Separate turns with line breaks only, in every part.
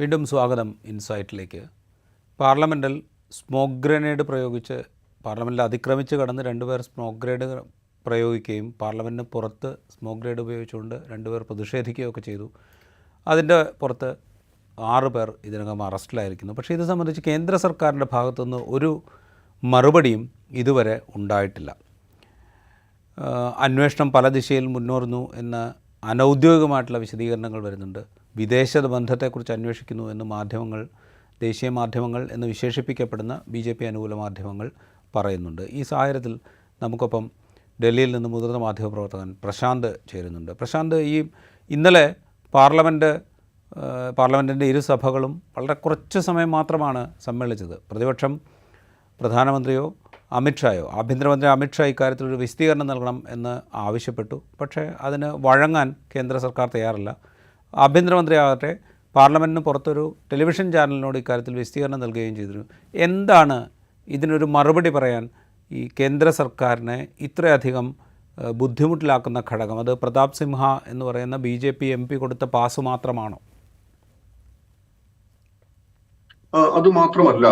വീണ്ടും സ്വാഗതം ഇൻസൈറ്റിലേക്ക്. പാർലമെന്റിൽ സ്മോക്ക് ഗ്രനേഡ് പ്രയോഗിച്ച് പാർലമെന്റിൽ അതിക്രമിച്ച് കടന്ന് രണ്ടുപേർ സ്മോക്ക് ഗ്രേഡ് പ്രയോഗിക്കുകയും പാർലമെന്റിന് പുറത്ത് സ്മോക്ക് ഗ്രേഡ് ഉപയോഗിച്ചുകൊണ്ട് രണ്ടുപേർ പ്രതിഷേധിക്കുകയൊക്കെ ചെയ്തു. അതിന്റെ പുറത്ത് ആറ് പേർ ഇതിനകം അറസ്റ്റിലായിരിക്കുന്നു. പക്ഷേ ഇത് സംബന്ധിച്ച് കേന്ദ്ര സർക്കാരിന്റെ ഭാഗത്തുനിന്ന് ഒരു മറുപടിയും ഇതുവരെ ഉണ്ടായിട്ടില്ല. അന്വേഷണം പല ദിശയിൽ മുന്നോറുന്നു എന്ന അനൗദ്യോഗികമായിട്ടുള്ള വിശദീകരണങ്ങൾ വരുന്നുണ്ട്. വിദേശ ബന്ധത്തെക്കുറിച്ച് അന്വേഷിക്കുന്നു എന്ന് മാധ്യമങ്ങൾ ദേശീയ മാധ്യമങ്ങൾ എന്ന് വിശേഷിപ്പിക്കപ്പെടുന്ന ബി ജെ പി അനുകൂല മാധ്യമങ്ങൾ പറയുന്നുണ്ട്. ഈ സാഹചര്യത്തിൽ നമുക്കൊപ്പം ഡൽഹിയിൽ നിന്ന് മുതിർന്ന മാധ്യമപ്രവർത്തകൻ പ്രശാന്ത് ചേരുന്നുണ്ട്. പ്രശാന്ത് ഈ ഇന്നലെ പാർലമെന്റ് പാർലമെന്റിന്റെ ഇരു സഭകളും വളരെ കുറച്ച് സമയം മാത്രമാണ് സമ്മേളിച്ചത്. പ്രതിപക്ഷം പ്രധാനമന്ത്രിയോ അമിത്ഷായോ ആഭ്യന്തരമന്ത്രി അമിത്ഷാ ഇക്കാര്യത്തിൽ ഒരു വിശദീകരണം നൽകണം എന്ന് ആവശ്യപ്പെട്ടു. പക്ഷേ അതിന് വഴങ്ങാൻ കേന്ദ്ര സർക്കാർ തയ്യാറല്ല. ആഭ്യന്തരമന്ത്രി ആവട്ടെ പാർലമെന്റിന് പുറത്തൊരു ടെലിവിഷൻ ചാനലിനോട് ഇക്കാര്യത്തിൽ വിശദീകരണം നൽകുകയും ചെയ്തിരുന്നു. എന്താണ് ഇതിനൊരു മറുപടി പറയാൻ ഈ കേന്ദ്ര സർക്കാരിനെ ഇത്രയധികം ബുദ്ധിമുട്ടിലാക്കുന്ന ഘടകം? അത് പ്രതാപ് സിംഹ എന്ന് പറയുന്ന B J P M P കൊടുത്ത പാസ് മാത്രമാണോ?
അത് മാത്രമല്ല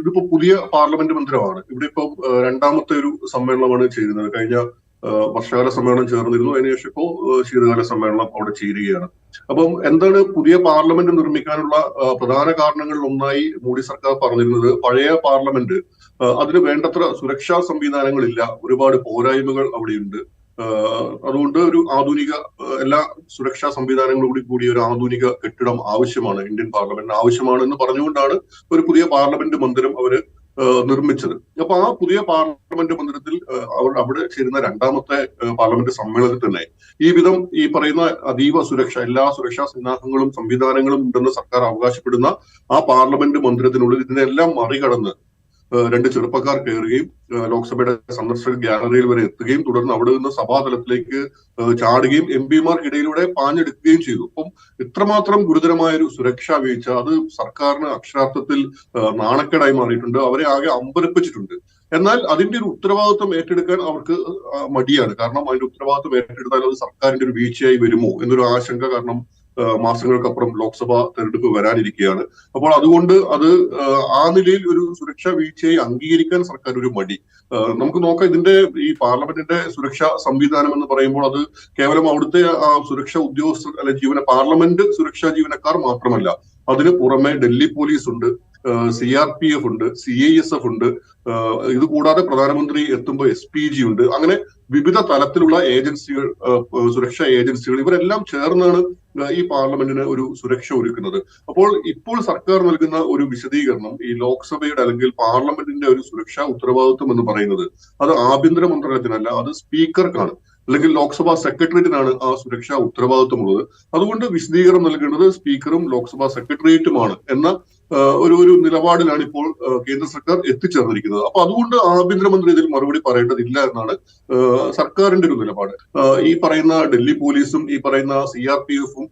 ഇതിപ്പോ പുതിയ പാർലമെന്റ് മന്ദിരമാണ്. ഇവിടെ ഇപ്പം രണ്ടാമത്തെ ഒരു സമ്മേളനമാണ് ചെയ്യുന്നത് കഴിഞ്ഞ വർഷകാല സമ്മേളനം ചേർന്നിരുന്നു. അതിനുശേഷം ഇപ്പോ ആ, ശീതകാല സമ്മേളനം അവിടെ ചേരുകയാണ്. അപ്പം എന്താണ് പുതിയ പാർലമെന്റ് നിർമ്മിക്കാനുള്ള പ്രധാന കാരണങ്ങളിൽ ഒന്നായി മോഡി സർക്കാർ പറഞ്ഞിരുന്നത് പഴയ പാർലമെന്റ് അതിന് വേണ്ടത്ര സുരക്ഷാ സംവിധാനങ്ങളില്ല. ഒരുപാട് പോരായ്മകൾ അവിടെയുണ്ട്. അതുകൊണ്ട് ഒരു ആധുനിക എല്ലാ സുരക്ഷാ സംവിധാനങ്ങളോട് കൂടി ഒരു ആധുനിക കെട്ടിടം ആവശ്യമാണ്. ഇന്ത്യൻ പാർലമെന്റിന് ആവശ്യമാണ് എന്ന് പറഞ്ഞുകൊണ്ടാണ് ഒരു പുതിയ പാർലമെന്റ് മന്ദിരം അവർ നിർമ്മിച്ചത്. അപ്പൊ ആ പുതിയ പാർലമെന്റ് മന്ദിരത്തിൽ അവർ അവിടെ ചേരുന്ന രണ്ടാമത്തെ പാർലമെന്റ് സമ്മേളനത്തിൽ തന്നെ ഈ വിധം ഈ പറയുന്ന അതീവ സുരക്ഷ എല്ലാ സുരക്ഷാ സന്നാഹങ്ങളും സംവിധാനങ്ങളും ഉണ്ടെന്ന് സർക്കാർ അവകാശപ്പെടുന്ന ആ പാർലമെന്റ് മന്ദിരത്തിനുള്ളിൽ ഇതിനെല്ലാം മറികടന്ന് രണ്ട് ചെറുപ്പക്കാർ കയറുകയും ലോക്സഭയുടെ സന്ദർശക ഗാലറിയിൽ വരെ എത്തുകയും തുടർന്ന് അവിടെ നിന്ന് സഭാതലത്തിലേക്ക് ചാടുകയും എം പിമാർക്കിടയിലൂടെ പാഞ്ഞെടുക്കുകയും ചെയ്തു. അപ്പം ഇത്രമാത്രം ഗുരുതരമായ ഒരു സുരക്ഷാ വീഴ്ച അത് സർക്കാരിന് അക്ഷരാർത്ഥത്തിൽ നാണക്കേടായി മാറിയിട്ടുണ്ട്. അവരെ ആകെ അമ്പരപ്പിച്ചിട്ടുണ്ട്. എന്നാൽ അതിന്റെ ഒരു ഉത്തരവാദിത്വം ഏറ്റെടുക്കാൻ അവർക്ക് മടിയാണ്. കാരണം അതിന്റെ ഉത്തരവാദിത്വം ഏറ്റെടുത്താൽ അത് സർക്കാരിന്റെ ഒരു വീഴ്ചയായി വരുമോ എന്നൊരു ആശങ്ക കാരണം മാസങ്ങൾക്കപ്പുറം ലോക്സഭാ തെരഞ്ഞെടുപ്പ് വരാനിരിക്കുകയാണ്. അപ്പോൾ അതുകൊണ്ട് അത് ആ, നിലയിൽ ഒരു സുരക്ഷാ വീഴ്ചയെ അംഗീകരിക്കാൻ സർക്കാർ ഒരു മടി നമുക്ക് നോക്കാം ഇതിന്റെ ഈ പാർലമെന്റിന്റെ സുരക്ഷാ സംവിധാനം എന്ന് പറയുമ്പോൾ അത് കേവലം അവിടുത്തെ ആ സുരക്ഷാ ഉദ്യോഗസ്ഥർ അല്ലെ ജീവന പാർലമെന്റ് സുരക്ഷാ ജീവനക്കാർ മാത്രമല്ല അതിന് പുറമെ ഡൽഹി പോലീസ് ഉണ്ട് സി ആർ പി എഫ് ഉണ്ട് സി ഐ എസ് എഫ് ഉണ്ട് ഇത് കൂടാതെ പ്രധാനമന്ത്രി എത്തുമ്പോൾ എസ് പി ജി ഉണ്ട്. അങ്ങനെ വിവിധ തലത്തിലുള്ള ഏജൻസികൾ സുരക്ഷാ ഏജൻസികൾ ഇവരെല്ലാം ചേർന്നാണ് ഈ പാർലമെന്റിന് ഒരു സുരക്ഷ ഒരുക്കുന്നത്. അപ്പോൾ ഇപ്പോൾ സർക്കാർ നൽകുന്ന ഒരു വിശദീകരണം ഈ ലോക്സഭയുടെ അല്ലെങ്കിൽ പാർലമെന്റിന്റെ ഒരു സുരക്ഷാ ഉത്തരവാദിത്വം എന്ന് പറയുന്നത് അത് ആഭ്യന്തര മന്ത്രാലയത്തിനല്ല അത് സ്പീക്കർക്കാണ്. അല്ലെങ്കിൽ ലോക്സഭാ സെക്രട്ടേറിയറ്റിനാണ് ആ സുരക്ഷാ ഉത്തരവാദിത്വമുള്ളത് അതുകൊണ്ട് വിശദീകരണം നൽകേണ്ടത് സ്പീക്കറും ലോക്സഭാ സെക്രട്ടേറിയറ്റുമാണ് എന്ന ഒരു ഒരു നിലപാടിലാണ് ഇപ്പോൾ കേന്ദ്ര സർക്കാർ എത്തിച്ചേർന്നിരിക്കുന്നത്. അപ്പൊ അതുകൊണ്ട് ആഭ്യന്തരമന്ത്രി ഇതിൽ മറുപടി പറയേണ്ടതില്ല എന്നാണ് സർക്കാരിന്റെ ഒരു നിലപാട്. ഈ പറയുന്ന ഡൽഹി പോലീസും ഈ പറയുന്ന സി ആർ പി എഫും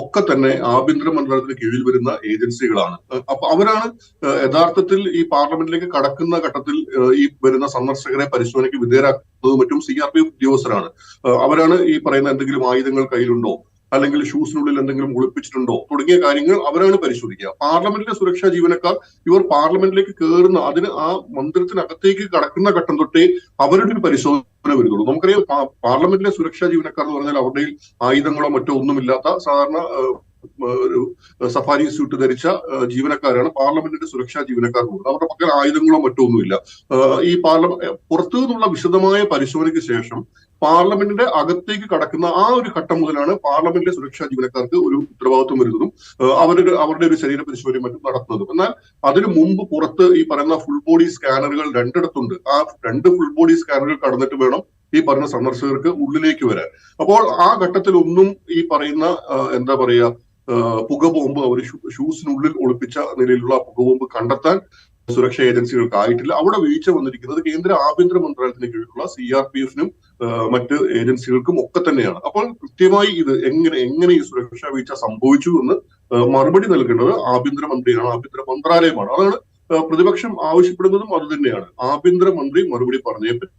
ഒക്കെ തന്നെ ആഭ്യന്തര മന്ത്രാലയത്തിന് കീഴിൽ വരുന്ന ഏജൻസികളാണ്. അപ്പൊ അവരാണ് യഥാർത്ഥത്തിൽ ഈ പാർലമെന്റിലേക്ക് കടക്കുന്ന ഘട്ടത്തിൽ ഈ വരുന്ന സന്ദർശകരെ പരിശോധനയ്ക്ക് വിധേയരാക്കുന്നതും മറ്റും സി ആർ പി എഫ് ഉദ്യോഗസ്ഥരാണ്. അവരാണ് ഈ പറയുന്ന എന്തെങ്കിലും ആയുധങ്ങൾ കയ്യിലുണ്ടോ? അല്ലെങ്കിൽ ഷൂസിനുള്ളിൽ എന്തെങ്കിലും ഒളിപ്പിച്ചിട്ടുണ്ടോ തുടങ്ങിയ കാര്യങ്ങൾ അവരാണ് പരിശോധിക്കുക. പാർലമെന്റിലെ സുരക്ഷാ ജീവനക്കാർ ഇവർ പാർലമെന്റിലേക്ക് കയറുന്ന അതിന് ആ മന്ദിരത്തിനകത്തേക്ക് കടക്കുന്ന ഘട്ടം തൊട്ടേ അവരുടെ ഒരു പരിശോധന വരുന്നുള്ളൂ. നമുക്കറിയാം പാർലമെന്റിലെ സുരക്ഷാ ജീവനക്കാർ എന്ന് പറഞ്ഞാൽ അവരുടെ ആയുധങ്ങളോ മറ്റോ ഒന്നുമില്ലാത്ത സാധാരണ ഒരു സഫാരി സ്യൂട്ട് ധരിച്ച ജീവനക്കാരാണ്. പാർലമെന്റിന്റെ സുരക്ഷാ ജീവനക്കാർ കൂടുതൽ അവരുടെ പക്കൽ ആയുധങ്ങളോ മറ്റോ ഒന്നുമില്ല. ഈ പാർലമെന്റ് പുറത്തു നിന്നുള്ള വിശദമായ പരിശോധനയ്ക്ക് ശേഷം പാർലമെന്റിന്റെ അകത്തേക്ക് കടക്കുന്ന ആ ഒരു ഘട്ടം മുതലാണ് പാർലമെന്റിലെ സുരക്ഷാ ജീവനക്കാർക്ക് ഒരു ഉത്തരവാദിത്വം വരുന്നതും അവരുടെ അവരുടെ ഒരു ശരീര പരിശോധനയും മറ്റും നടത്തുന്നതും. എന്നാൽ അതിനു മുമ്പ് പുറത്ത് ഈ പറയുന്ന ഫുൾ ബോഡി സ്കാനറുകൾ രണ്ടിടത്തുണ്ട്. ആ രണ്ട് ഫുൾ ബോഡി സ്കാനറുകൾ കടന്നിട്ട് വേണം ഈ പറഞ്ഞ സന്ദർശകർക്ക് ഉള്ളിലേക്ക് വരാൻ. അപ്പോൾ ആ ഘട്ടത്തിൽ ഒന്നും ഈ പറയുന്ന എന്താ പറയാ ആ, പുകബോംബ് അവർ ഷൂസിനുള്ളിൽ ഒളിപ്പിച്ച നിലയിലുള്ള പുകബോംബ് കണ്ടെത്താൻ സുരക്ഷാ ഏജൻസികൾക്ക് ആയിട്ടില്ല അവിടെ വീഴ്ച വന്നിരിക്കുന്നത് കേന്ദ്ര ആഭ്യന്തര മന്ത്രാലയത്തിന് കീഴിലുള്ള സി ആർ പി എഫിനും മറ്റ് ഏജൻസികൾക്കും ഒക്കെ തന്നെയാണ്. അപ്പോൾ കൃത്യമായി ഇത് എങ്ങനെ എങ്ങനെ ഈ സുരക്ഷാ വീഴ്ച സംഭവിച്ചു എന്ന് മറുപടി നൽകേണ്ടത് ആഭ്യന്തര മന്ത്രിയാണ് ആഭ്യന്തര മന്ത്രാലയമാണ്. അതാണ് പ്രതിപക്ഷം ആവശ്യപ്പെടുന്നതും അത് തന്നെയാണ്. ആഭ്യന്തര മന്ത്രി മറുപടി പറഞ്ഞേ പറ്റൂ.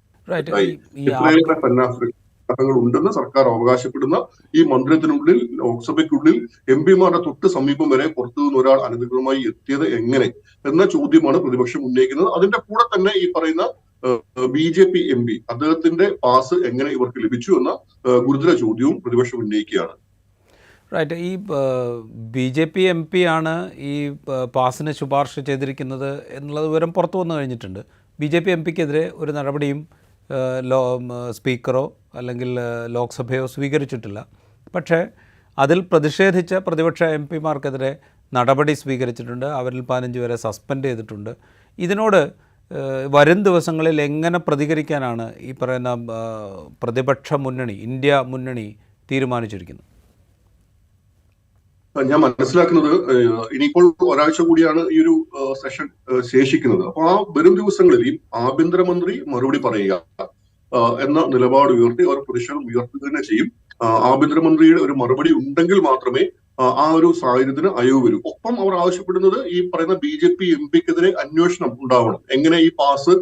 ഘടകങ്ങൾ ഉണ്ടെന്ന് സർക്കാർ അവകാശപ്പെടുന്ന ഈ മന്ദിരത്തിനുള്ളിൽ ലോക്സഭയ്ക്കുള്ളിൽ എം പിമാരുടെ തൊട്ട് സമീപം വരെ പുറത്തു നിന്ന് ഒരാൾ അനധികൃതമായി എത്തിയത് എങ്ങനെ എന്ന ചോദ്യമാണ് പ്രതിപക്ഷം ഉന്നയിക്കുന്നത്. അതിന്റെ കൂടെ തന്നെ ഈ പറയുന്ന B J P M P അദ്ദേഹത്തിന്റെ പാസ് എങ്ങനെ ഇവർക്ക് ലഭിച്ചു എന്ന ഗുരുതര ചോദ്യവും പ്രതിപക്ഷം ഉന്നയിക്കുകയാണ്.
റൈറ്റ് ഈ B J P M P ആണ് ഈ പാസിന് ശുപാർശ ചെയ്തിരിക്കുന്നത് എന്നുള്ള വിവരം പുറത്തു വന്നു കഴിഞ്ഞിട്ടുണ്ട്. ബി ജെ പി എം പിക്കെതിരെ ഒരു നടപടിയും ലോ സ്പീക്കറോ അല്ലെങ്കിൽ ലോക്സഭയോ സ്വീകരിച്ചിട്ടില്ല. പക്ഷേ അതിൽ പ്രതിഷേധിച്ച പ്രതിപക്ഷ എം പിമാർക്കെതിരെ നടപടി സ്വീകരിച്ചിട്ടുണ്ട്. അവരിൽ പതിനഞ്ച് പേരെ സസ്പെൻഡ് ചെയ്തിട്ടുണ്ട്. ഇതിനോട് വരും ദിവസങ്ങളിൽ എങ്ങനെ പ്രതികരിക്കാനാണ് ഈ പറയുന്ന പ്രതിപക്ഷ മുന്നണി ഇന്ത്യ മുന്നണി തീരുമാനിച്ചിരിക്കുന്നത്?
ഞാൻ മനസ്സിലാക്കുന്നത് ഇനിയിപ്പോൾ ഒരാഴ്ച കൂടിയാണ് ഈ ഒരു സെഷൻ ശേഷിക്കുന്നത്. അപ്പൊ ആ വരും ദിവസങ്ങളിൽ ഈ ആഭ്യന്തരമന്ത്രി മറുപടി പറയുക എന്ന നിലപാട് ഉയർത്തി അവർ പ്രതിഷേധം ഉയർത്തുക തന്നെ ചെയ്യും. ആഭ്യന്തരമന്ത്രിയുടെ ഒരു മറുപടി ഉണ്ടെങ്കിൽ മാത്രമേ ആ ഒരു സാഹചര്യത്തിന് അയവ് വരൂ. ഒപ്പം അവർ ആവശ്യപ്പെടുന്നത് ഈ പറയുന്ന ബി ജെ പി എം പിക്കെതിരെ അന്വേഷണം ഉണ്ടാവണം. എങ്ങനെ ഈ പാസ്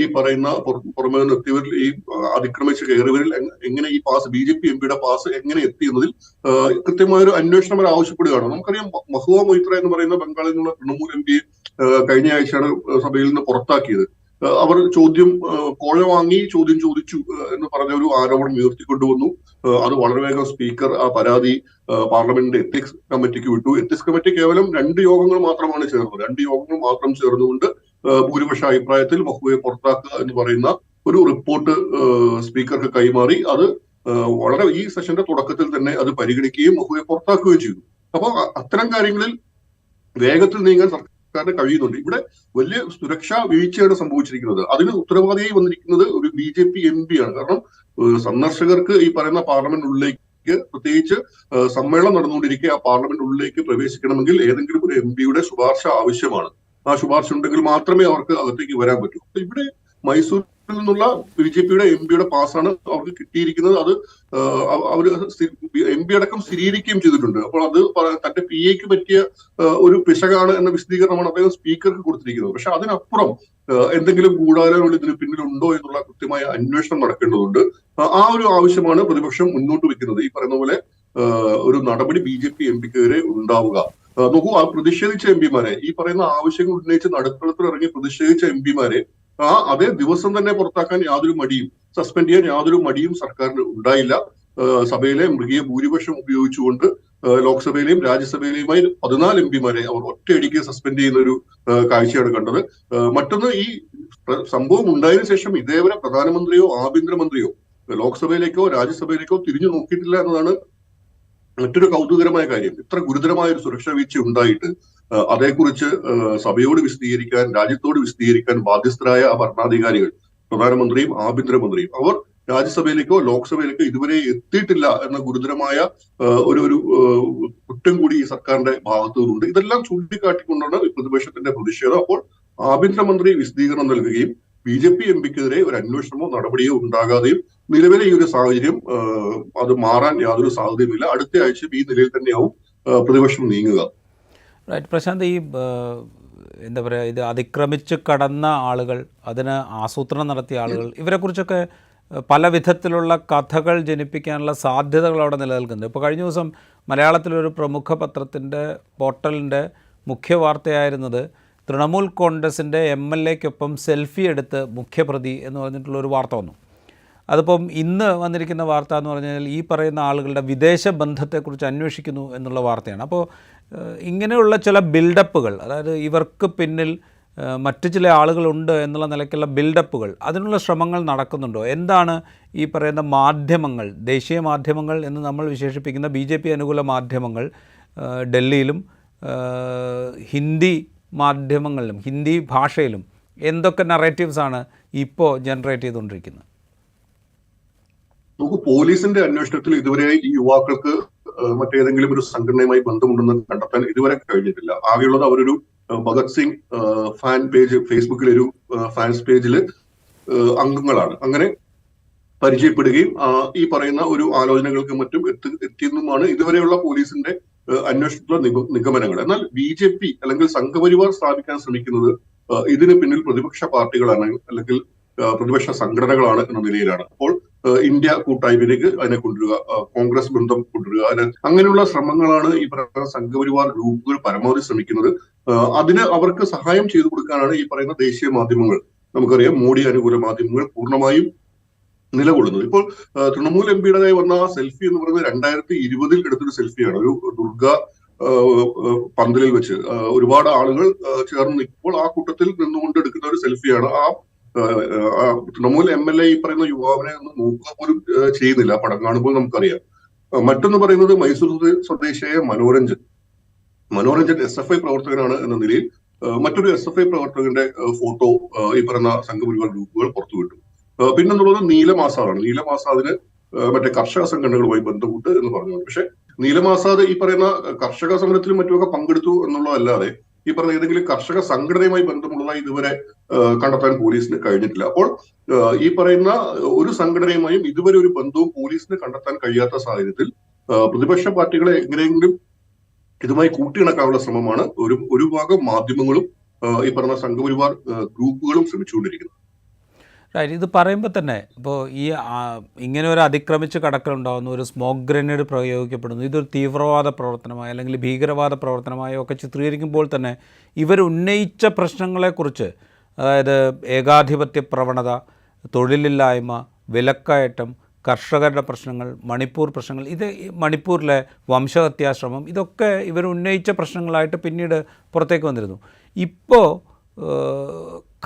ഈ പറയുന്ന പുറ- പുറമേ നിന്ന് എത്തിയവരിൽ ഈ അതിക്രമിച്ച് കയറിയവരിൽ എങ്ങനെ ഈ pass B J P M പിയുടെ പാസ് എങ്ങനെ എത്തി എന്നതിൽ ഒരു അന്വേഷണം അവർ ആവശ്യപ്പെടുകയാണ്. നമുക്കറിയാം മഹുവ മൊയ്ത്ര എന്ന് പറയുന്ന ബംഗാളിൽ നിന്നുള്ള തൃണമൂൽ എം പിയെ കഴിഞ്ഞ ആഴ്ചയാണ് സഭയിൽ നിന്ന് പുറത്താക്കിയത്. അവർ ചോദ്യം കോഴ വാങ്ങി ചോദ്യം ചോദിച്ചു എന്ന് പറഞ്ഞ ഒരു ആരോപണം ഉയർത്തിക്കൊണ്ടുവന്നു അത് വളരെ വേഗം സ്പീക്കർ ആ പരാതി പാർലമെന്റിന്റെ എത്തിക്സ് കമ്മിറ്റിക്ക് വിട്ടു. എത്തിക്സ് കമ്മിറ്റി കേവലം രണ്ട് യോഗങ്ങൾ മാത്രമാണ് ചേർന്നത്. രണ്ട് യോഗങ്ങൾ മാത്രം ചേർന്നുകൊണ്ട് ഭൂരിപക്ഷ അഭിപ്രായത്തിൽ മഹുവയെ പുറത്താക്കുക എന്ന് പറയുന്ന ഒരു റിപ്പോർട്ട് സ്പീക്കർക്ക് കൈമാറി. അത് വളരെ ഈ സെഷന്റെ തുടക്കത്തിൽ തന്നെ അത് പരിഗണിക്കുകയും മഹുവെ പുറത്താക്കുകയും ചെയ്തു. അപ്പോൾ അത്തരം കാര്യങ്ങളിൽ വേഗത്തിൽ നീങ്ങാൻ സർക്കാരിന് കഴിയുന്നുണ്ട്. ഇവിടെ വലിയ സുരക്ഷാ വീഴ്ചയാണ് സംഭവിച്ചിരിക്കുന്നത്. അതിന് ഉത്തരവാദിയായി വന്നിരിക്കുന്നത് ഒരു B J P M P ആണ്. കാരണം സന്ദർശകർക്ക് ഈ പറയുന്ന പാർലമെന്റിനുള്ളിലേക്ക് പ്രത്യേകിച്ച് സമ്മേളനം നടന്നുകൊണ്ടിരിക്കെ ആ പാർലമെന്റിനുള്ളിലേക്ക് പ്രവേശിക്കണമെങ്കിൽ ഏതെങ്കിലും ഒരു എം പിയുടെ ശുപാർശ ആവശ്യമാണ്. ആ ശുപാർശ ഉണ്ടെങ്കിൽ മാത്രമേ അവർക്ക് അകത്തേക്ക് വരാൻ പറ്റൂ. ഇവിടെ മൈസൂരിൽ നിന്നുള്ള ബി ജെ പിയുടെ എം പിയുടെ പാസ്സാണ് അവർക്ക് കിട്ടിയിരിക്കുന്നത്. അത് അവർ എം പി അടക്കം സ്ഥിരീകരിക്കുകയും ചെയ്തിട്ടുണ്ട്. അപ്പോൾ അത് തന്റെ പി എക്ക് പറ്റിയ ഒരു പിശകാണ് എന്ന വിശദീകരണമാണ് അദ്ദേഹം സ്പീക്കർക്ക് കൊടുത്തിരിക്കുന്നത്. പക്ഷെ അതിനപ്പുറം എന്തെങ്കിലും ഗൂഢാലോചന ഇതിന് പിന്നിലുണ്ടോ എന്നുള്ള കൃത്യമായ അന്വേഷണം നടക്കേണ്ടതുണ്ട്. ആ- ഒരു ആവശ്യമാണ് പ്രതിപക്ഷം മുന്നോട്ട് വെക്കുന്നത് ഈ പറയുന്ന പോലെ ഒരു നടപടി ബി ജെ പി എം പിക്കെതിരെ ഉണ്ടാവുക. നോക്കൂ ആ പ്രതിഷേധിച്ച എം പിമാരെ ഈ പറയുന്ന ആവശ്യങ്ങൾ ഉന്നയിച്ച് നടുത്തളത്തിൽ ഇറങ്ങി പ്രതിഷേധിച്ച എം പിമാരെ ആ അതേ ദിവസം തന്നെ പുറത്താക്കാൻ യാതൊരു മടിയും സസ്പെൻഡ് ചെയ്യാൻ യാതൊരു മടിയും സർക്കാരിന് ഉണ്ടായില്ല. സഭയിലെ മൃഗീയ ഭൂരിപക്ഷം ഉപയോഗിച്ചുകൊണ്ട് ലോക്സഭയിലെയും രാജ്യസഭയിലെയുമായി പതിനാല് എം പിമാരെ അവർ ഒറ്റയടിക്ക് സസ്പെൻഡ് ചെയ്യുന്ന ഒരു കാഴ്ചയാണ് കണ്ടത്. മറ്റൊന്ന് ഈ സംഭവം ഉണ്ടായതിനു ശേഷം ഇതേവരെ പ്രധാനമന്ത്രിയോ ആഭ്യന്തരമന്ത്രിയോ ലോക്സഭയിലേക്കോ രാജ്യസഭയിലേക്കോ തിരിഞ്ഞു നോക്കിയിട്ടില്ല എന്നതാണ് മറ്റൊരു കൗതുകരമായ കാര്യം. ഇത്ര ഗുരുതരമായ ഒരു സുരക്ഷാ വീഴ്ച ഉണ്ടായിട്ട് അതേക്കുറിച്ച് സഭയോട് വിശദീകരിക്കാൻ രാജ്യത്തോട് വിശദീകരിക്കാൻ ബാധ്യസ്ഥരായ ആ ഭരണാധികാരികൾ പ്രധാനമന്ത്രിയും ആഭ്യന്തരമന്ത്രിയും അവർ രാജ്യസഭയിലേക്കോ ലോക്സഭയിലേക്കോ ഇതുവരെ എത്തിയിട്ടില്ല എന്ന ഗുരുതരമായ ഒരു ഒരു കുറ്റം കൂടി ഈ സർക്കാരിന്റെ ഭാഗത്തു നിന്നുണ്ട് ഇതെല്ലാം ചൂണ്ടിക്കാട്ടിക്കൊണ്ടാണ് പ്രതിപക്ഷത്തിന്റെ പ്രതിഷേധം. അപ്പോൾ ആഭ്യന്തരമന്ത്രി വിശദീകരണം നൽകുകയും ബി ജെ പി എം പിക്കെതിരെ ഒരു അന്വേഷണമോ നടപടിയോ ഉണ്ടാകാതെയും നിലവിലെ ഈ ഒരു സാഹചര്യം അത് മാറാൻ യാതൊരു സാധ്യതയുമില്ല. അടുത്ത ആഴ്ച ഈ നിലയിൽ തന്നെയാവും പ്രതിപക്ഷം നീങ്ങുക.
റൈറ്റ് പ്രശാന്ത് ഈ എന്താ പറയുക ഇത് അതിക്രമിച്ച് കടന്ന ആളുകൾ അതിന് ആസൂത്രണം നടത്തിയ ആളുകൾ ഇവരെക്കുറിച്ചൊക്കെ പല വിധത്തിലുള്ള കഥകൾ ജനിപ്പിക്കാനുള്ള സാധ്യതകൾ അവിടെ നിലനിൽക്കുന്നുണ്ട്. ഇപ്പോൾ കഴിഞ്ഞ ദിവസം മലയാളത്തിലൊരു പ്രമുഖ പത്രത്തിന്റെ പോർട്ടലിന്റെ മുഖ്യ വാർത്തയായിരുന്നത് തൃണമൂൽ കോൺഗ്രസിന്റെ എം എൽ എക്കൊപ്പം സെൽഫി എടുത്ത് മുഖ്യപ്രതി എന്ന് പറഞ്ഞിട്ടുള്ള ഒരു വാർത്ത വന്നു. അതിപ്പം ഇന്ന് വന്നിരിക്കുന്ന വാർത്ത എന്ന് പറഞ്ഞാൽ ഈ പറയുന്ന ആളുകളുടെ വിദേശ ബന്ധത്തെക്കുറിച്ച് അന്വേഷിക്കുന്നു എന്നുള്ള വാർത്തയാണ്. അപ്പോൾ ഇങ്ങനെയുള്ള ചില ബിൽഡപ്പുകൾ അതായത് ഇവർക്ക് പിന്നിൽ മറ്റു ചില ആളുകളുണ്ട് എന്നുള്ള നിലയ്ക്കുള്ള ബിൽഡപ്പുകൾ അതിനുള്ള ശ്രമങ്ങൾ നടക്കുന്നുണ്ടോ? എന്താണ് ഈ പറയുന്ന മാധ്യമങ്ങൾ ദേശീയ മാധ്യമങ്ങൾ എന്ന് നമ്മൾ വിശേഷിപ്പിക്കുന്ന ബി അനുകൂല മാധ്യമങ്ങൾ ഡൽഹിയിലും ഹിന്ദി മാധ്യമങ്ങളിലും ഹിന്ദി ഭാഷയിലും എന്തൊക്കെ നറേറ്റീവ്സാണ് ഇപ്പോൾ ജനറേറ്റ് ചെയ്തുകൊണ്ടിരിക്കുന്നത്?
നമുക്ക് പോലീസിന്റെ അന്വേഷണത്തിൽ ഇതുവരെ ഈ യുവാക്കൾക്ക് മറ്റേതെങ്കിലും ഒരു സംഘടനയുമായി ബന്ധമുണ്ടെന്ന് കണ്ടെത്താൻ ഇതുവരെ കഴിഞ്ഞിട്ടില്ല. ആകെയുള്ളത് അവരൊരു ഭഗത് സിംഗ് ഫാൻ പേജ് ഫേസ്ബുക്കിലെ ഒരു ഫാൻസ് പേജിൽ അംഗങ്ങളാണ്. അങ്ങനെ പരിചയപ്പെടുകയും ഈ പറയുന്ന ഒരു ആലോചനകൾക്ക് മറ്റും എത്തി എത്തിയെന്നുമാണ് ഇതുവരെയുള്ള പോലീസിന്റെ നിഗ- നിഗമനങ്ങൾ. എന്നാൽ ബി ജെ പി അല്ലെങ്കിൽ സംഘപരിവാർ സ്ഥാപിക്കാൻ ശ്രമിക്കുന്നത് ഇതിന് പിന്നിൽ പ്രതിപക്ഷ പാർട്ടികളാണ് അല്ലെങ്കിൽ പ്രതിപക്ഷ സംഘടനകളാണ് എന്ന നിലയിലാണ്. അപ്പോൾ ഇന്ത്യ കൂട്ടായ്മയിലേക്ക് അതിനെ കൊണ്ടുവരിക കോൺഗ്രസ് ബന്ധം കൊണ്ടുവരിക അതിന് അങ്ങനെയുള്ള ശ്രമങ്ങളാണ് ഈ പറയുന്ന സംഘപരിവാർ ഗ്രൂപ്പുകൾ പരമാവധി ശ്രമിക്കുന്നത്. അതിന് അവർക്ക് സഹായം ചെയ്തു കൊടുക്കാനാണ് ഈ പറയുന്ന ദേശീയ മാധ്യമങ്ങൾ. നമുക്കറിയാം മോഡി അനുകൂല മാധ്യമങ്ങൾ പൂർണമായും നിലകൊള്ളുന്നത് ഇപ്പോൾ തൃണമൂൽ എം പിയുടേതായി വന്ന സെൽഫി എന്ന് പറയുന്നത് രണ്ടായിരത്തി ഇരുപതിൽ എടുത്തൊരു സെൽഫിയാണ്. ഒരു ദുർഗ പന്തലിൽ വെച്ച്. ഒരുപാട് ആളുകൾ ചേർന്ന് ഇപ്പോൾ ആ കൂട്ടത്തിൽ നിന്നുകൊണ്ട് എടുക്കുന്ന ഒരു സെൽഫിയാണ്. ആ തൃണമൂൽ എം എൽ എ ഈ പറയുന്ന യുവാവിനെ ഒന്ന് നോക്കുക പോലും ചെയ്യുന്നില്ല. പടം കാണുമ്പോൾ നമുക്കറിയാം. മറ്റൊന്ന് പറയുന്നത് മൈസൂർ സ്വദേ- സ്വദേശിയായ Manoranjan. Manoranjan S F I പ്രവർത്തകനാണ് എന്ന നിലയിൽ മറ്റൊരു എസ് എഫ് ഐ പ്രവർത്തകന്റെ ഫോട്ടോ ഈ പറയുന്ന സംഘപരിവാർ ഗ്രൂപ്പുകൾ പുറത്തുവിട്ടു. പിന്നെന്നുള്ളത് നീലമാസാദാണ് നീലമാസാദിന് മറ്റേ കർഷക സംഘടനകളുമായി ബന്ധമുണ്ട് എന്ന് പറഞ്ഞു പക്ഷെ നീലമാസാദ് ഈ പറയുന്ന കർഷക സമരത്തിലും മറ്റുമൊക്കെ പങ്കെടുത്തു എന്നുള്ളതല്ലാതെ ഈ പറഞ്ഞ ഏതെങ്കിലും കർഷക സംഘടനയുമായി ബന്ധമുള്ളതായി ഇതുവരെ കണ്ടെത്താൻ പോലീസിന് കഴിഞ്ഞിട്ടില്ല. അപ്പോൾ ഈ പറയുന്ന ഒരു സംഘടനയുമായും ഇതുവരെ ഒരു ബന്ധവും പോലീസിന് കണ്ടെത്താൻ കഴിയാത്ത സാഹചര്യത്തിൽ പ്രതിപക്ഷ പാർട്ടികളെ എങ്ങനെയെങ്കിലും ഇതുമായി കൂട്ടിയിണക്കാനുള്ള ശ്രമമാണ് ഒരു ഒരു ഭാഗം മാധ്യമങ്ങളും ഈ പറഞ്ഞ സംഘപരിവാർ ഗ്രൂപ്പുകളും ശ്രമിച്ചുകൊണ്ടിരിക്കുന്നത്.
ഇത് പറയുമ്പോൾ തന്നെ ഇപ്പോൾ ഈ ഇങ്ങനെ ഒരു അതിക്രമിച്ച് കടക്കലുണ്ടാകുന്നു ഒരു സ്മോക്ക് ഗ്രനേഡ് പ്രയോഗിക്കപ്പെടുന്നു. ഇതൊരു തീവ്രവാദ പ്രവർത്തനമായി അല്ലെങ്കിൽ ഭീകരവാദ പ്രവർത്തനമായോ ഒക്കെ ചിത്രീകരിക്കുമ്പോൾ തന്നെ ഇവർ ഉന്നയിച്ച പ്രശ്നങ്ങളെക്കുറിച്ച് അതായത് ഏകാധിപത്യ പ്രവണത തൊഴിലില്ലായ്മ വിലക്കയറ്റം കർഷകരുടെ പ്രശ്നങ്ങൾ മണിപ്പൂർ പ്രശ്നങ്ങൾ ഇത് മണിപ്പൂരിലെ വംശഹത്യാശ്രമം ഇതൊക്കെ ഇവർ ഉന്നയിച്ച പ്രശ്നങ്ങളായിട്ട് പിന്നീട് പുറത്തേക്ക് വന്നിരുന്നു. ഇപ്പോൾ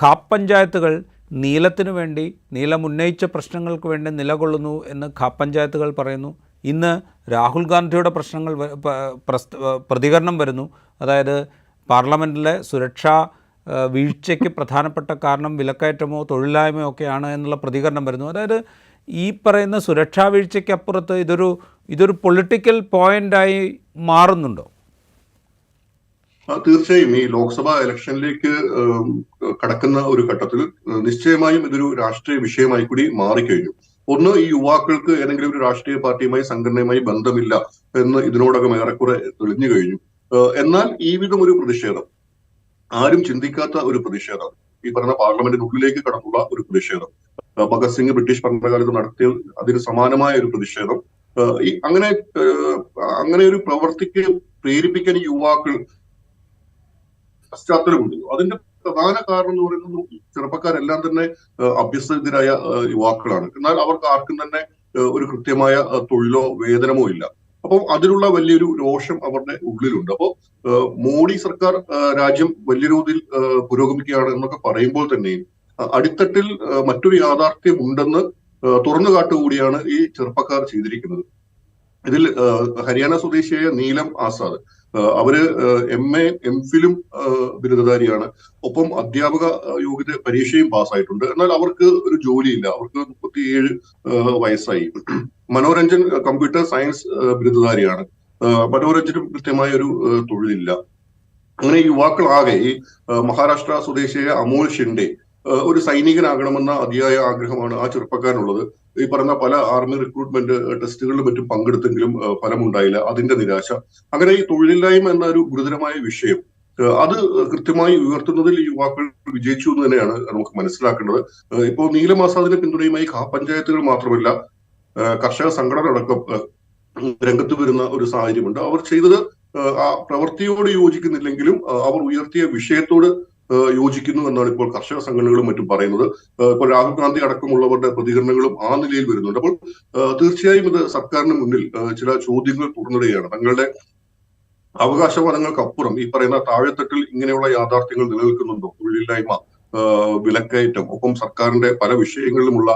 ഖാപ്പ് പഞ്ചായത്തുകൾ നീലത്തിനു വേണ്ടി നീലം ഉന്നയിച്ച പ്രശ്നങ്ങൾക്ക് വേണ്ടി നിലകൊള്ളുന്നു എന്ന് ഖാപ്പ് പഞ്ചായത്തുകൾ പറയുന്നു. ഇന്ന് രാഹുൽ ഗാന്ധിയുടെ പ്രശ്നങ്ങൾ പ്രതികരണം വരുന്നു. അതായത് പാർലമെന്റിലെ സുരക്ഷാ വീഴ്ചയ്ക്ക് പ്രധാനപ്പെട്ട കാരണം വിലക്കയറ്റമോ തൊഴിലില്ലായ്മയോ ഒക്കെയാണ് എന്നുള്ള പ്രതികരണം വരുന്നു. അതായത് ഈ പറയുന്ന സുരക്ഷാ വീഴ്ചയ്ക്കപ്പുറത്ത് ഇതൊരു ഇതൊരു പൊളിറ്റിക്കൽ പോയിന്റായി മാറുന്നുണ്ടോ?
തീർച്ചയായും ഈ ലോക്സഭാ ഇലക്ഷനിലേക്ക് കടക്കുന്ന ഒരു ഘട്ടത്തിൽ നിശ്ചയമായും ഇതൊരു രാഷ്ട്രീയ വിഷയമായി കൂടി മാറിക്കഴിഞ്ഞു. ഒന്ന് ഈ യുവാക്കൾക്ക് ഏതെങ്കിലും ഒരു രാഷ്ട്രീയ പാർട്ടിയുമായി സംഘടനയുമായി ബന്ധമില്ല എന്ന് ഇതിനോടകം ഏറെക്കുറെ തെളിഞ്ഞു കഴിഞ്ഞു. എന്നാൽ ഈ വിധം ഒരു പ്രതിഷേധം ആരും ചിന്തിക്കാത്ത ഒരു പ്രതിഷേധം ഈ പറഞ്ഞ പാർലമെന്റിനുള്ളിലേക്ക് കടന്നുള്ള ഒരു പ്രതിഷേധം ഭഗത് സിംഗ് ബ്രിട്ടീഷ് ഭരണകാലത്ത് നടത്തിയ അതിന് സമാനമായ ഒരു പ്രതിഷേധം അങ്ങനെ അങ്ങനെ ഒരു പ്രവർത്തിക്ക് പ്രേരിപ്പിക്കാൻ യുവാക്കൾ പശ്ചാത്തലമുണ്ട് അതിന്റെ പ്രധാന കാരണം എന്ന് പറയുന്നത് ചെറുപ്പക്കാരെല്ലാം തന്നെ അഭ്യസ്തരായ യുവാക്കളാണ്. എന്നാൽ അവർക്ക് ആർക്കും തന്നെ ഒരു കൃത്യമായ തൊഴിലോ വേതനമോ ഇല്ല. അപ്പോൾ അതിനുള്ള വലിയൊരു രോഷം അവരുടെ ഉള്ളിലുണ്ട്. അപ്പോൾ മോഡി സർക്കാർ രാജ്യം വലിയ രീതിയിൽ പുരോഗമിക്കുകയാണ് എന്നൊക്കെ പറയുമ്പോൾ തന്നെയും അടിത്തട്ടിൽ മറ്റൊരു യാഥാർത്ഥ്യം ഉണ്ടെന്ന് തുറന്നു കാട്ടുകൂടിയാണ് ഈ ചെറുപ്പക്കാർ ചെയ്തിരിക്കുന്നത്. ഇതിൽ ഹരിയാന സ്വദേശിയായ നീലം ആസാദ്. അവർ എം എ എം ഫിലും ബിരുദധാരിയാണ്. ഒപ്പം അധ്യാപക യോഗ്യത പരീക്ഷയും പാസ്സായിട്ടുണ്ട്. എന്നാൽ അവർക്ക് ഒരു ജോലിയില്ല. അവർക്ക് മുപ്പത്തിയേഴ് വയസ്സായി. മനോരഞ്ജൻ കമ്പ്യൂട്ടർ സയൻസ് ബിരുദധാരിയാണ്. മനോരഞ്ജനും കൃത്യമായ ഒരു തൊഴിലില്ല. അങ്ങനെ യുവാക്കളാകെ ഈ മഹാരാഷ്ട്ര സ്വദേശിയായ അമോൽ ഷിൻഡെ ഒരു സൈനികനാകണമെന്ന അതിയായ ആഗ്രഹമാണ് ആ ചെറുപ്പക്കാരനുള്ളത്. ഈ പറഞ്ഞ പല ആർമി റിക്രൂട്ട്മെന്റ് ടെസ്റ്റുകളിലും മറ്റും പങ്കെടുത്തെങ്കിലും ഫലമുണ്ടായില്ല. അതിന്റെ നിരാശ. അങ്ങനെ ഈ തൊഴിലില്ലായ്മ എന്ന ഒരു ഗുരുതരമായ വിഷയം അത് കൃത്യമായി ഉയർത്തുന്നതിൽ യുവാക്കൾ വിജയിച്ചു എന്ന് തന്നെയാണ് നമുക്ക് മനസ്സിലാക്കേണ്ടത്. ഇപ്പോൾ നീലമാസാദിന്റെ പിന്തുണയുമായി പഞ്ചായത്തുകൾ മാത്രമല്ല കർഷക സംഘടന അടക്കം രംഗത്ത് വരുന്ന ഒരു സാഹചര്യമുണ്ട്. അവർ ചെയ്തത് ആ പ്രവൃത്തിയോട് യോജിക്കുന്നില്ലെങ്കിലും അവർ ഉയർത്തിയ വിഷയത്തോട് യോജിക്കുന്നു എന്നാണ് ഇപ്പോൾ കർഷക സംഘടനകളും മറ്റും പറയുന്നത്. ഇപ്പോൾ രാഹുൽ ഗാന്ധി അടക്കമുള്ളവരുടെ പ്രതികരണങ്ങളും ആ നിലയിൽ വരുന്നുണ്ട്. അപ്പോൾ തീർച്ചയായും ഇത് സർക്കാരിന് മുന്നിൽ ചില ചോദ്യങ്ങൾ തുറന്നിടുകയാണ് തങ്ങളുടെ അവകാശവാദങ്ങൾക്കപ്പുറം ഈ പറയുന്ന താഴെത്തട്ടിൽ ഇങ്ങനെയുള്ള യാഥാർത്ഥ്യങ്ങൾ നിലനിൽക്കുന്നുണ്ടോ? തൊഴിലില്ലായ്മ വിലക്കയറ്റം ഒപ്പം സർക്കാരിന്റെ പല വിഷയങ്ങളിലുമുള്ള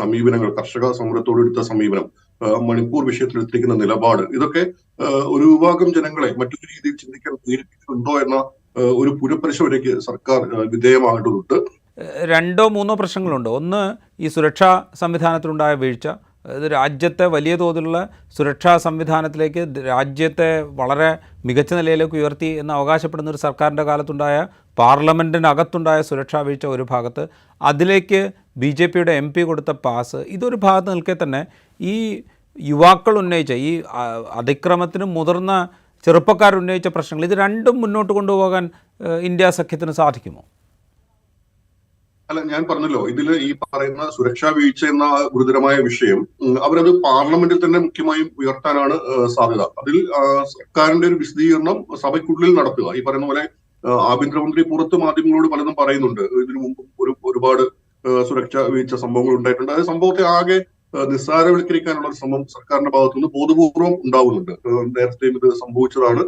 സമീപനങ്ങൾ കർഷക സമരത്തോട് എടുത്ത സമീപനം മണിപ്പൂർ വിഷയത്തിൽ എടുത്തിരിക്കുന്ന നിലപാട് ഇതൊക്കെ ഒരു വിഭാഗം ജനങ്ങളെ മറ്റൊരു രീതിയിൽ ചിന്തിക്കാൻ പ്രേരിപ്പിക്കുന്നുണ്ടോ എന്ന ഒരു പുനഃപരിശോധനയ്ക്ക് സർക്കാർ വിധേയമാകേണ്ടതുണ്ട്.
രണ്ടോ മൂന്നോ പ്രശ്നങ്ങളുണ്ട്. ഒന്ന് ഈ സുരക്ഷാ സംവിധാനത്തിലുണ്ടായ വീഴ്ച. ഇത് രാജ്യത്തെ വലിയ തോതിലുള്ള സുരക്ഷാ സംവിധാനത്തിലേക്ക് രാജ്യത്തെ വളരെ മികച്ച നിലയിലേക്ക് ഉയർത്തി എന്ന് അവകാശപ്പെടുന്ന ഒരു സർക്കാരിന്റെ കാലത്തുണ്ടായ പാർലമെന്റിനകത്തുണ്ടായ സുരക്ഷാ വീഴ്ച ഒരു ഭാഗത്ത് അതിലേക്ക് ബി ജെ പിയുടെ എം പി കൊടുത്ത പാസ് ഇതൊരു ഭാഗത്ത് നിൽക്കെ തന്നെ ഈ യുവാക്കൾ ഉന്നയിച്ച ഈ അതിക്രമത്തിന് മുതിർന്ന ചെറുപ്പക്കാർ ഉന്നയിച്ച പ്രശ്നങ്ങൾ. ഇത് രണ്ടും മുന്നോട്ട് കൊണ്ടുപോകാൻ ഇന്ത്യ സഖ്യത്തിന് സാധിക്കുമോ?
അല്ല ഞാൻ പറഞ്ഞല്ലോ ഇതിൽ ഈ പറയുന്ന സുരക്ഷാ വീഴ്ച എന്ന ഗുരുതരമായ വിഷയം അവരത് പാർലമെന്റിൽ തന്നെ മുഖ്യമായും ഉയർത്താനാണ് സാധ്യത. അതിൽ സർക്കാരിന്റെ ഒരു വിശദീകരണം സഭയ്ക്കുള്ളിൽ നടത്തുക. ഈ പറയുന്ന പോലെ ആഭ്യന്തരമന്ത്രി പുറത്ത് മാധ്യമങ്ങളോട് പലതും പറയുന്നുണ്ട്. ഇതിനു മുമ്പ് ഒരു ഒരുപാട് സുരക്ഷാ വീഴ്ച സംഭവങ്ങൾ ഉണ്ടായിട്ടുണ്ട്. അത് സംഭവത്തെ ആകെ നിസ്സാരവൽക്കരിക്കാനുള്ള ശ്രമം സർക്കാരിന്റെ ഭാഗത്തുനിന്ന് ബോധപൂർവം ഉണ്ടാവുന്നുണ്ട്. നേരത്തെയും ഇത് സംഭവിച്ചതാണ്.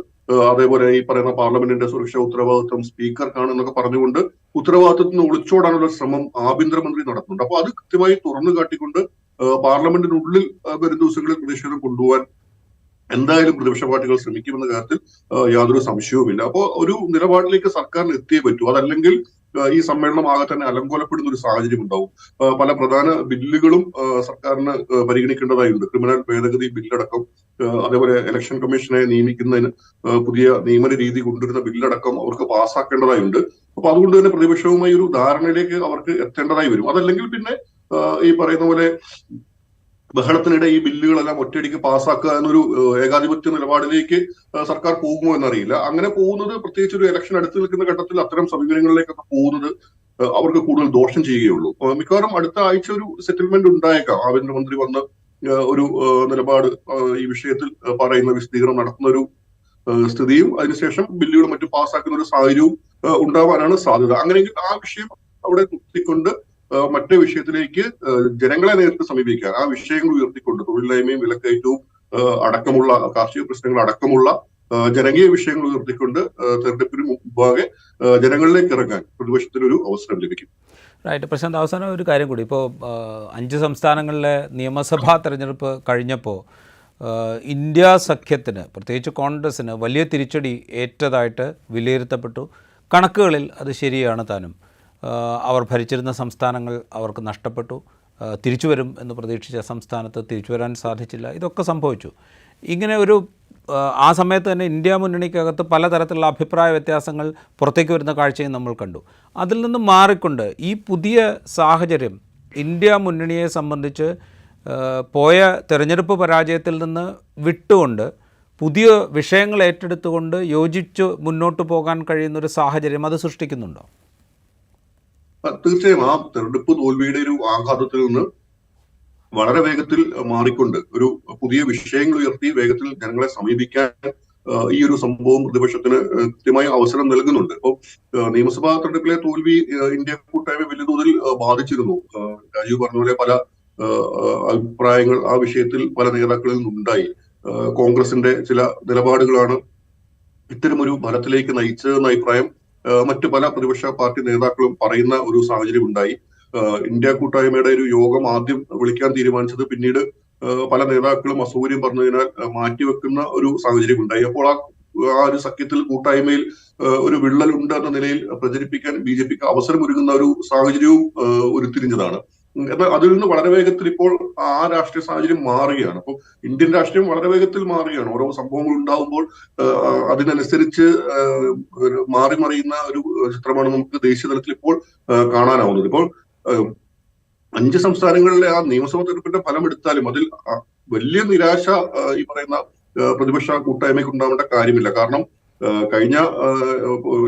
അതേപോലെ ഈ പറയുന്ന പാർലമെന്റിന്റെ സുരക്ഷാ ഉത്തരവാദിത്വം സ്പീക്കർക്കാണ് എന്നൊക്കെ പറഞ്ഞുകൊണ്ട് ഉത്തരവാദിത്വത്തിൽ നിന്ന് ഒളിച്ചോടാനുള്ള ശ്രമം ആഭ്യന്തരമന്ത്രി നടത്തുന്നുണ്ട്. അപ്പൊ അത് കൃത്യമായി തുറന്നു കാട്ടിക്കൊണ്ട് പാർലമെന്റിനുള്ളിൽ വരും ദിവസങ്ങളിൽ പ്രതിഷേധം കൊണ്ടുപോകാൻ എന്തായാലും പ്രതിപക്ഷ പാർട്ടികൾ ശ്രമിക്കുമെന്ന കാര്യത്തിൽ യാതൊരു സംശയവുമില്ല. അപ്പോൾ ഒരു നിലപാടിലേക്ക് സർക്കാരിന് എത്തിയേ പറ്റൂ. അതല്ലെങ്കിൽ ഈ സമ്മേളനം ആകെ തന്നെ അലങ്കോലപ്പെടുന്ന ഒരു സാഹചര്യം ഉണ്ടാവും. പല പ്രധാന ബില്ലുകളും സർക്കാരിന് ആ, പരിഗണിക്കേണ്ടതായിട്ടുണ്ട് ക്രിമിനൽ ഭേദഗതി ബില്ലടക്കം അതേപോലെ ഇലക്ഷൻ കമ്മീഷനെ നിയമിക്കുന്നതിന് പുതിയ നിയമന രീതി കൊണ്ടുവരുന്ന ബില്ലടക്കം അവർക്ക് പാസ്സാക്കേണ്ടതായുണ്ട്. അപ്പൊ അതുകൊണ്ട് തന്നെ പ്രതിപക്ഷവുമായി ഒരു ധാരണയിലേക്ക് അവർക്ക് എത്തേണ്ടതായി വരും. അതല്ലെങ്കിൽ പിന്നെ ഈ പറയുന്ന പോലെ ബഹളത്തിനിടെ ഈ ബില്ലുകളെല്ലാം ഒറ്റയടിക്ക് പാസ്സാക്കുക എന്നൊരു ഏകാധിപത്യ നിലപാടിലേക്ക് സർക്കാർ പോകുമോ എന്നറിയില്ല. അങ്ങനെ പോകുന്നത് പ്രത്യേകിച്ച് ഒരു ഇലക്ഷൻ അടുത്ത് നിൽക്കുന്ന ഘട്ടത്തിൽ അത്തരം സമീപനങ്ങളിലേക്കൊക്കെ പോകുന്നത് അവർക്ക് കൂടുതൽ ദോഷം ചെയ്യുകയുള്ളൂ. മിക്കവാറും അടുത്ത ആഴ്ച ഒരു സെറ്റിൽമെന്റ് ഉണ്ടായേക്കാം. ആഭ്യന്തരമന്ത്രി വന്ന് ഒരു നിലപാട് ഈ വിഷയത്തിൽ പറയുന്ന വിശദീകരണം നടത്തുന്ന ഒരു സ്ഥിതിയും അതിനുശേഷം ബില്ലുകളും മറ്റും പാസ്സാക്കുന്ന ഒരു സാഹചര്യവും ഉണ്ടാവാനാണ് സാധ്യത. അങ്ങനെയെങ്കിൽ ആ വിഷയം അവിടെ നിർത്തിക്കൊണ്ട് മറ്റേ വിഷയത്തിലേക്ക് ജനങ്ങളെ നേരിട്ട് സമീപിക്കാൻ ആ വിഷയങ്ങൾ ഉയർത്തിക്കൊണ്ട് തൊഴിലില്ലായ്മയും വിലക്കയറ്റവും അടക്കമുള്ള കാർഷിക പ്രശ്നങ്ങൾ അടക്കമുള്ള ജനകീയ വിഷയങ്ങൾ ഉയർത്തിക്കൊണ്ട് തെരഞ്ഞെടുപ്പിന് മുമ്പാകെ ജനങ്ങളിലേക്ക് ഇറങ്ങാൻ പ്രതിപക്ഷത്തിന് ഒരു അവസരം ലഭിക്കും.
റൈറ്റ് പ്രശാന്ത് അവസാനം ഒരു കാര്യം കൂടി. ഇപ്പോൾ അഞ്ച് സംസ്ഥാനങ്ങളിലെ നിയമസഭാ തെരഞ്ഞെടുപ്പ് കഴിഞ്ഞപ്പോൾ ഇന്ത്യ സഖ്യത്തിന് പ്രത്യേകിച്ച് കോൺഗ്രസ്സിന് വലിയ തിരിച്ചടി ഏറ്റതായിട്ട് വിലയിരുത്തപ്പെട്ടു. കണക്കുകളിൽ അത് ശരിയാണ് താനും. അവർ ഭരിച്ചിരുന്ന സംസ്ഥാനങ്ങൾ അവർക്ക് നഷ്ടപ്പെട്ടു. തിരിച്ചു വരും എന്ന് പ്രതീക്ഷിച്ച സംസ്ഥാനത്ത് തിരിച്ചു വരാൻ സാധിച്ചില്ല. ഇതൊക്കെ സംഭവിച്ചു. ഇങ്ങനെ ഒരു ആ, സമയത്ത് തന്നെ ഇന്ത്യ മുന്നണിക്കകത്ത് പലതരത്തിലുള്ള അഭിപ്രായ വ്യത്യാസങ്ങൾ പുറത്തേക്ക് വരുന്ന കാഴ്ചയും നമ്മൾ കണ്ടു. അതിൽ നിന്ന് മാറിക്കൊണ്ട് ഈ പുതിയ സാഹചര്യം ഇന്ത്യ മുന്നണിയെ സംബന്ധിച്ച് പോയ തെരഞ്ഞെടുപ്പ് പരാജയത്തിൽ നിന്ന് വിട്ടുകൊണ്ട് പുതിയ വിഷയങ്ങൾ ഏറ്റെടുത്തുകൊണ്ട് യോജിച്ച് മുന്നോട്ട് പോകാൻ കഴിയുന്ന ഒരു സാഹചര്യം അത് സൃഷ്ടിക്കുന്നുണ്ടോ?
തീർച്ചയായും ആ തെരഞ്ഞെടുപ്പ് തോൽവിയുടെ ഒരു ആഘാതത്തിൽ നിന്ന് വളരെ വേഗത്തിൽ മാറിക്കൊണ്ട് ഒരു പുതിയ വിഷയങ്ങൾ ഉയർത്തി വേഗത്തിൽ ജനങ്ങളെ സമീപിക്കാൻ ഈ ഒരു സംഭവം പ്രതിപക്ഷത്തിന് കൃത്യമായ അവസരം നൽകുന്നുണ്ട്. അപ്പോൾ നിയമസഭാ തെരഞ്ഞെടുപ്പിലെ തോൽവി ഇന്ത്യ കൂട്ടായ്മ വലിയ തോതിൽ ബാധിച്ചിരുന്നു. രാജീവ് പറഞ്ഞ പോലെ പല അഭിപ്രായങ്ങൾ ആ വിഷയത്തിൽ പല നേതാക്കളിൽ നിന്നുണ്ടായി. കോൺഗ്രസിന്റെ ചില നിലപാടുകളാണ് ഇത്തരമൊരു ഫലത്തിലേക്ക് നയിച്ചതെന്ന അഭിപ്രായം മറ്റു പല പ്രതിപക്ഷ പാർട്ടി നേതാക്കളും പറയുന്ന ഒരു സാഹചര്യം ഉണ്ടായി. ഇന്ത്യ കൂട്ടായ്മയുടെ ഒരു യോഗം ആദ്യം വിളിക്കാൻ തീരുമാനിച്ചത് പിന്നീട് പല നേതാക്കളും അസൗകര്യം പറഞ്ഞതിനാൽ മാറ്റിവെക്കുന്ന ഒരു സാഹചര്യം ഉണ്ടായി. അപ്പോൾ ആ ആ ഒരു സഖ്യത്തിൽ കൂട്ടായ്മയിൽ ഒരു ഒരു വിള്ളലുണ്ട് എന്ന നിലയിൽ പ്രചരിപ്പിക്കാൻ ബി ജെ പിക്ക് അവസരമൊരുങ്ങുന്ന ഒരു സാഹചര്യവും ഉരുത്തിരിഞ്ഞതാണ്. എന്നാൽ അതിൽ നിന്ന് വളരെ വേഗത്തിൽ ഇപ്പോൾ ആ രാഷ്ട്രീയ സാഹചര്യം മാറുകയാണ്. അപ്പോൾ ഇന്ത്യൻ രാഷ്ട്രീയം വളരെ വേഗത്തിൽ മാറുകയാണ്. ഓരോ സംഭവങ്ങൾ ഉണ്ടാകുമ്പോൾ അതിനനുസരിച്ച് മാറി മറിയുന്ന ഒരു ചിത്രമാണ് നമുക്ക് ദേശീയ തലത്തിൽ ഇപ്പോൾ കാണാനാവുന്നത്. ഇപ്പോൾ അഞ്ച് സംസ്ഥാനങ്ങളിലെ ആ നിയമസഭാ തെരഞ്ഞെടുപ്പിന്റെ ഫലം എടുത്താലും അതിൽ വലിയ നിരാശ ഈ പറയുന്ന പ്രതിപക്ഷ കൂട്ടായ്മയ്ക്ക് ഉണ്ടാവേണ്ട കാര്യമില്ല. കാരണം കഴിഞ്ഞ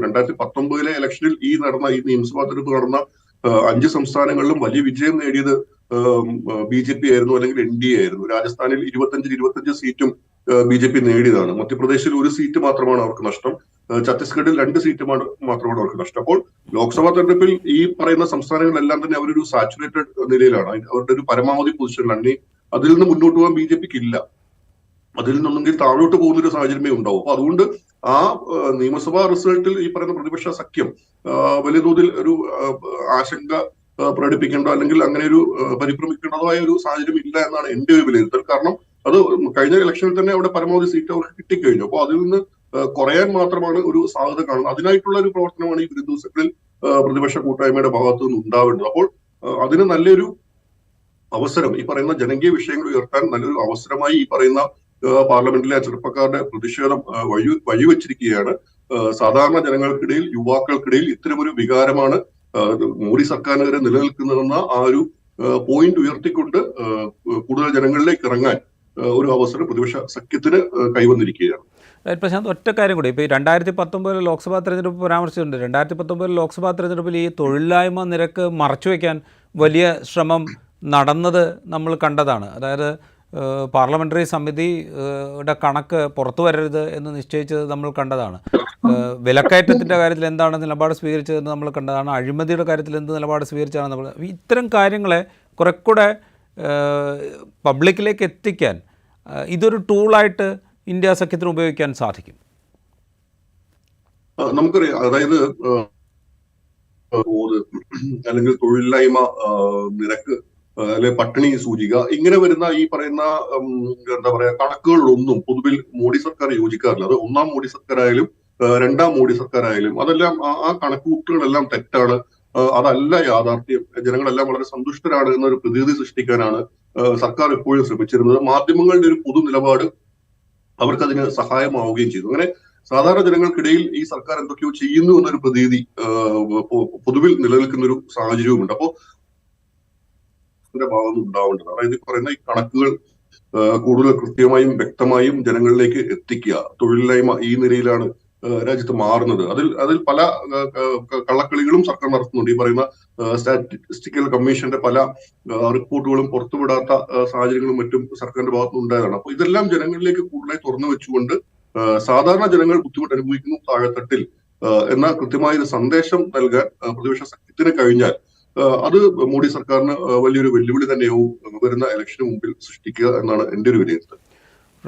രണ്ടായിരത്തി പത്തൊമ്പതിലെ ഇലക്ഷനിൽ ഈ നടന്ന ഈ നിയമസഭാ തെരഞ്ഞെടുപ്പ് നടന്ന അഞ്ച് സംസ്ഥാനങ്ങളിലും വലിയ വിജയം നേടിയത് ബി ജെ പി ആയിരുന്നു അല്ലെങ്കിൽ എൻ ഡി എ ആയിരുന്നു. രാജസ്ഥാനിൽ ഇരുപത്തഞ്ചിൽ ഇരുപത്തഞ്ച് സീറ്റും ബി ജെ പി നേടിയതാണ്. മധ്യപ്രദേശിൽ ഒരു സീറ്റ് മാത്രമാണ് അവർക്ക് നഷ്ടം. ഛത്തീസ്ഗഡിൽ രണ്ട് സീറ്റ് മാത്രമാണ് അവർക്ക് നഷ്ടം. അപ്പോൾ ലോക്സഭാ തെരഞ്ഞെടുപ്പിൽ ഈ പറയുന്ന സംസ്ഥാനങ്ങളെല്ലാം തന്നെ അവരൊരു സാച്ചുറേറ്റഡ് നിലയിലാണ്. അവരുടെ ഒരു പരമാവധി പൊസിഷനിലാണ്. ഇനി അതിൽ നിന്ന് മുന്നോട്ട് പോകാൻ ബി ജെ പിക്ക് ഇല്ല. അതിൽ നിന്നൊന്നെങ്കിൽ താഴോട്ട് പോകുന്ന ഒരു സാഹചര്യമേ ഉണ്ടാവും. അപ്പൊ അതുകൊണ്ട് ആ നിയമസഭാ റിസൾട്ടിൽ ഈ പറയുന്ന പ്രതിപക്ഷ സഖ്യം വലിയ തോതിൽ ഒരു ആശങ്ക പ്രകടിപ്പിക്കേണ്ടോ അല്ലെങ്കിൽ അങ്ങനെ ഒരു പരിഭ്രമിക്കേണ്ടതായ ഒരു സാഹചര്യം ഇല്ല എന്നാണ് എന്റെ ഒരു വിലയിരുത്തൽ. കാരണം അത് കഴിഞ്ഞ ഇലക്ഷനിൽ തന്നെ അവിടെ പരമാവധി സീറ്റ് അവർക്ക് കിട്ടിക്കഴിഞ്ഞു. അപ്പോൾ അതിൽ നിന്ന് കുറയാൻ മാത്രമാണ് ഒരു സാധ്യത കാണുന്നത്. അതിനായിട്ടുള്ള ഒരു പ്രവർത്തനമാണ് ഈ വരും ദിവസങ്ങളിൽ പ്രതിപക്ഷ കൂട്ടായ്മയുടെ ഭാഗത്തു നിന്ന് ഉണ്ടാവേണ്ടത്. അപ്പോൾ അതിന് നല്ലൊരു അവസരം ഈ പറയുന്ന ജനകീയ വിഷയങ്ങൾ ഉയർത്താൻ നല്ലൊരു അവസരമായി ഈ പറയുന്ന പാർലമെന്റിലെ ചെറുപ്പക്കാരുടെ പ്രതിഷേധം വഴി വഴിവെച്ചിരിക്കുകയാണ്. സാധാരണ ജനങ്ങൾക്കിടയിൽ യുവാക്കൾക്കിടയിൽ ഇത്തരമൊരു വികാരമാണ് മോദി സർക്കാരിനെതിരെ നിലനിൽക്കുന്നതെന്ന ആ ഒരു പോയിന്റ് ഉയർത്തിക്കൊണ്ട് കൂടുതൽ ജനങ്ങളിലേക്ക് ഇറങ്ങാൻ ഒരു അവസരം പ്രതിപക്ഷ സഖ്യത്തിന് കൈവന്നിരിക്കുകയാണ്.
പ്രശാന്ത് ഒറ്റ കാര്യം കൂടി. ഇപ്പോൾ ഈ രണ്ടായിരത്തി പത്തൊമ്പതിൽ ലോക്സഭാ തെരഞ്ഞെടുപ്പ് പരാമർശിച്ചിട്ടുണ്ട്. രണ്ടായിരത്തി പത്തൊമ്പതിൽ ലോക്സഭാ തെരഞ്ഞെടുപ്പിൽ ഈ തൊഴിലില്ലായ്മ നിരക്ക് മറച്ചു വയ്ക്കാൻ വലിയ ശ്രമം നടന്നത് നമ്മൾ കണ്ടതാണ്. അതായത് ഏഹ്, പാർലമെന്ററി സമിതിയുടെ കണക്ക് പുറത്തു വരരുത് എന്ന് നിശ്ചയിച്ചത് നമ്മൾ കണ്ടതാണ്. വിലക്കയറ്റത്തിന്റെ കാര്യത്തിൽ എന്താണ് നിലപാട് സ്വീകരിച്ചതെന്ന് നമ്മൾ കണ്ടതാണ്. അഴിമതിയുടെ കാര്യത്തിൽ എന്ത് നിലപാട് സ്വീകരിച്ചാണ് നമ്മൾ ഇത്തരം കാര്യങ്ങളെ കുറെ കൂടെ പബ്ലിക്കിലേക്ക് എത്തിക്കാൻ ഇതൊരു ടൂളായിട്ട് ഇന്ത്യ സഖ്യത്തിന് ഉപയോഗിക്കാൻ സാധിക്കും.
നമുക്കറിയാം. അതായത് അല്ലെങ്കിൽ തൊഴിലില്ലായ്മ നിരക്ക് അല്ലെ പട്ടിണി സൂചിക. ഇങ്ങനെ വരുന്ന ഈ പറയുന്ന എന്താ പറയാ കണക്കുകളിലൊന്നും പൊതുവിൽ മോഡി സർക്കാർ യോജിക്കാറില്ല. അത് ഒന്നാം മോഡി സർക്കാരായാലും രണ്ടാം മോഡി സർക്കാരായാലും അതെല്ലാം ആ കണക്കുകൂട്ടുകളെല്ലാം തെറ്റാണ്. അതല്ല യാഥാർത്ഥ്യം. ജനങ്ങളെല്ലാം വളരെ സന്തുഷ്ടരാണ് എന്നൊരു പ്രതീതി സൃഷ്ടിക്കാനാണ് സർക്കാർ എപ്പോഴും ശ്രമിച്ചിരുന്നത്. മാധ്യമങ്ങളുടെ ഒരു പൊതു നിലപാട് അവർക്കതിന് സഹായമാവുകയും ചെയ്തു. അങ്ങനെ സാധാരണ ജനങ്ങൾക്കിടയിൽ ഈ സർക്കാർ എന്തൊക്കെയോ ചെയ്യുന്നു എന്നൊരു പ്രതീതി പൊതുവിൽ നിലനിൽക്കുന്ന ഒരു സാഹചര്യവുമുണ്ട്. അപ്പോ ഇതിന്റെ ഭാഗം ഉണ്ടാവേണ്ടത് അതായത് പറയുന്ന ഈ കണക്കുകൾ കൂടുതൽ കൃത്യമായും വ്യക്തമായും ജനങ്ങളിലേക്ക് എത്തിക്കുക. തൊഴിലില്ലായ്മ ഈ നിലയിലാണ് രാജ്യത്ത് മാറുന്നത്. അതിൽ അതിൽ പല കള്ളക്കളികളും സർക്കാർ നടത്തുന്നുണ്ട്. ഈ പറയുന്ന സ്റ്റാറ്റിസ്റ്റിക്കൽ കമ്മീഷന്റെ പല റിപ്പോർട്ടുകളും പുറത്തുവിടാത്ത സാഹചര്യങ്ങളും മറ്റും സർക്കാരിന്റെ ഭാഗത്തുനിന്ന് ഉണ്ടായതാണ്. അപ്പൊ ഇതെല്ലാം ജനങ്ങളിലേക്ക് കൂടുതലായി തുറന്നു വെച്ചുകൊണ്ട് സാധാരണ ജനങ്ങൾ ബുദ്ധിമുട്ട് അനുഭവിക്കുന്നു താഴെത്തട്ടിൽ. എന്ന കൃത്യമായ ഒരു സന്ദേശം നൽകാൻ പ്രതിപക്ഷ സഖ്യത്തിന് കഴിഞ്ഞാൽ അത് മോഡി സർക്കാരിന് വലിയൊരു വെല്ലുവിളി തന്നെയാവും വരുന്ന ഇലക്ഷന് മുമ്പിൽ സൃഷ്ടിക്കുക എന്നാണ് എന്റെ ഒരു വിലയിരുത്തൽ.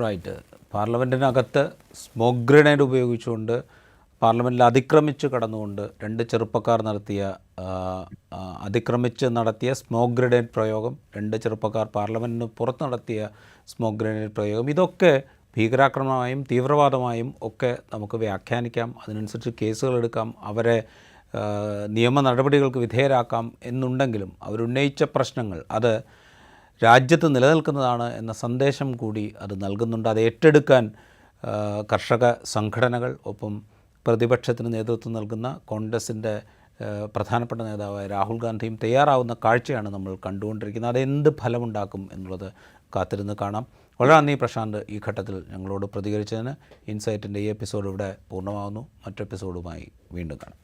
റൈറ്റ് പാർലമെന്റിനകത്ത് സ്മോക്ക് ഗ്രനേഡ് ഉപയോഗിച്ചുകൊണ്ട് പാർലമെന്റിൽ അതിക്രമിച്ച് കടന്നുകൊണ്ട് രണ്ട് ചെറുപ്പക്കാർ നടത്തിയ അതിക്രമിച്ച് നടത്തിയ സ്മോക്ക് ഗ്രനേഡ് പ്രയോഗം രണ്ട് ചെറുപ്പക്കാർ പാർലമെന്റിന് പുറത്ത് നടത്തിയ സ്മോക്ക് ഗ്രനേഡ് പ്രയോഗം ഇതൊക്കെ ഭീകരാക്രമണമായും തീവ്രവാദമായും ഒക്കെ നമുക്ക് വ്യാഖ്യാനിക്കാം. അതിനനുസരിച്ച് കേസുകൾ എടുക്കാം. അവരെ നിയമ നടപടികൾക്ക് വിധേയരാക്കാം എന്നുണ്ടെങ്കിലും അവരുന്നയിച്ച പ്രശ്നങ്ങൾ അത് രാജ്യത്ത് നിലനിൽക്കുന്നതാണ് എന്ന സന്ദേശം കൂടി അത് നൽകുന്നുണ്ട്. അത് ഏറ്റെടുക്കാൻ കർഷക സംഘടനകൾ ഒപ്പം പ്രതിപക്ഷത്തിന് നേതൃത്വം നൽകുന്ന കോൺഗ്രസിന്റെ പ്രധാനപ്പെട്ട നേതാവായ രാഹുൽ ഗാന്ധിയും തയ്യാറാവുന്ന കാഴ്ചയാണ് നമ്മൾ കണ്ടുകൊണ്ടിരിക്കുന്നത്. അതെന്ത് ഫലമുണ്ടാക്കും എന്നുള്ളത് കാത്തിരുന്ന് കാണാം. വളരെ നന്ദി പ്രശാന്ത്. ഈ ഘട്ടത്തിൽ ഞങ്ങളോട് പ്രതികരിച്ചതിന് ഇൻസൈറ്റിന്റെ ഈ എപ്പിസോഡ് ഇവിടെ പൂർണമാകുന്നു മറ്റു എപ്പിസോഡുമായി വീണ്ടും കാണാം.